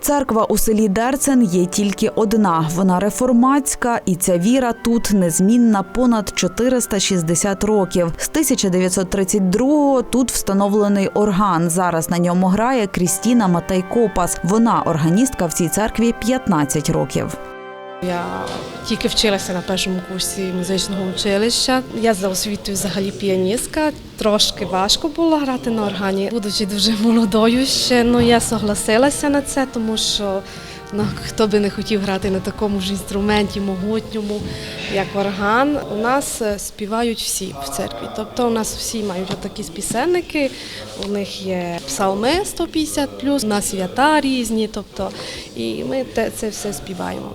Церква у селі Дерцен є тільки одна. Вона реформатська, і ця віра тут незмінна понад 460 років. З 1932-го тут встановлений орган. Зараз на ньому грає Крістіна Матейкопас. Вона органістка в цій церкві 15 років. Я тільки вчилася на першому курсі музичного училища. Я за освітою взагалі піаністка. Трошки важко було грати на органі. Будучи дуже молодою ще, ну я согласилася на це, тому що ну, хто би не хотів грати на такому ж інструменті могутньому, як орган. У нас е, співають всі в церкві. Тобто у нас всі мають такі пісенники, у них є псалми 150 у нас свята різні, тобто, і ми це все співаємо.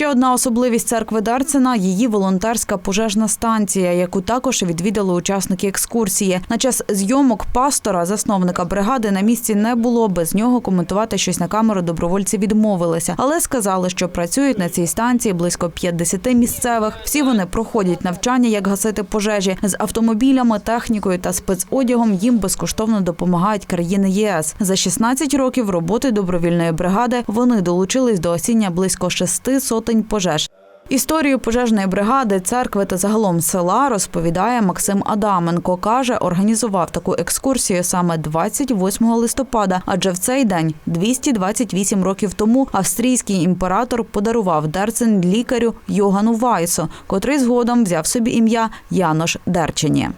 Ще одна особливість церкви Дарцена – її волонтерська пожежна станція, яку також відвідали учасники екскурсії. На час зйомок пастора, засновника бригади, на місці не було. Без нього коментувати щось на камеру добровольці відмовилися, але сказали, що працюють на цій станції близько 50 місцевих. Всі вони проходять навчання, як гасити пожежі з автомобілями, технікою та спецодягом. Їм безкоштовно допомагають країни ЄС. За 16 років роботи добровільної бригади вони долучились до осіння близько шести сотень пожеж. Історію пожежної бригади, церкви та загалом села розповідає Максим Адаменко. Каже, організував таку екскурсію саме 28 листопада, адже в цей день, 228 років тому, австрійський імператор подарував Дерцен лікарю Йогану Вайсу, котрий згодом взяв собі ім'я Янош Дерчені.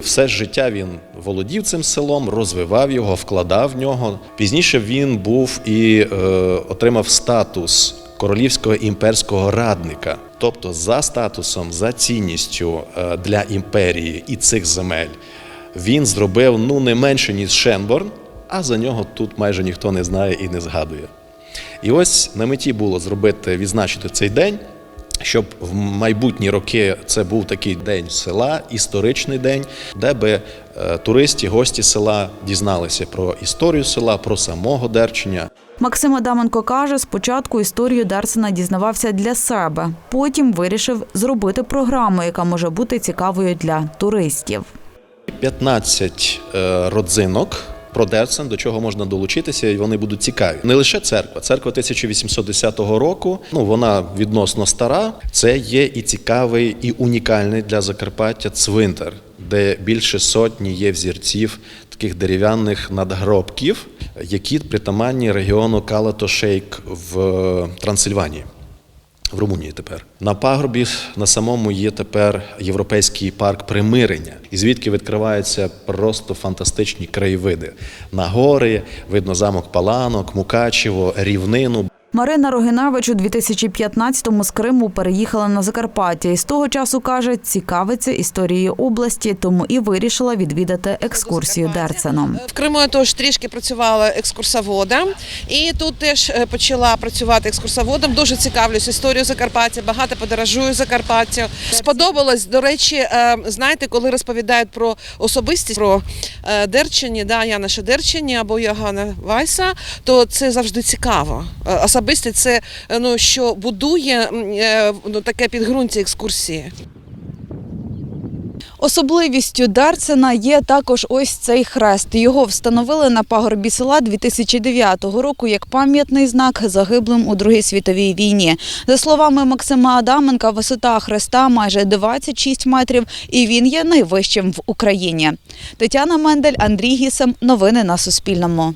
Все життя він володів цим селом, розвивав його, вкладав в нього. Пізніше він був і е, отримав статус королівського імперського радника. Тобто, за статусом, за цінністю е, для імперії і цих земель, він зробив ну не менше ніж Шенборн, а за нього тут майже ніхто не знає і не згадує. І ось на меті було зробити відзначити цей день, щоб в майбутні роки це був такий день села, історичний день, де би е, туристи, гості села дізналися про історію села, про самого Дерчення. Максим Адаменко каже, спочатку історію Дерсена дізнавався для себе, потім вирішив зробити програму, яка може бути цікавою для туристів. 15 е, родзинок. Про Дерцен, до чого можна долучитися, і вони будуть цікаві. Не лише церква. Церква 1810 року. Ну вона відносно стара. Це є і цікавий, і унікальний для Закарпаття цвинтар, де більше сотні є взірців таких дерев'яних надгробків, які притаманні регіону Калато-Шейк в е, Трансильванії. В Румунії тепер на пагорбі на самому є тепер європейський парк примирення, і звідки відкриваються просто фантастичні краєвиди. На гори видно замок Паланок, Мукачево, рівнину. Марина Рогинавич у 2015-му з Криму переїхала на Закарпаття і з того часу каже, цікавиться історією області, тому і вирішила відвідати екскурсію Дерценом. В Криму я теж трішки працювала екскурсоводом, і тут теж е, почала працювати екскурсоводом. Дуже цікавлюсь історією Закарпаття, багато подорожую Закарпаттю. Сподобалось, до речі, е, знаєте, коли розповідають про особистість, про е, Дерчині, да, Яноша Дерчині або Йогана Вайса, то це завжди цікаво. Е, це е, ну, що будує е, ну, таке підґрунтя екскурсії. Особливістю Дерцена є також ось цей хрест. Його встановили на пагорбі села 2009 року як пам'ятний знак загиблим у Другій світовій війні. За словами Максима Адаменка, висота хреста майже 26 метрів, і він є найвищим в Україні. Тетяна Мендель, Андрій Гісем. Новини на Суспільному.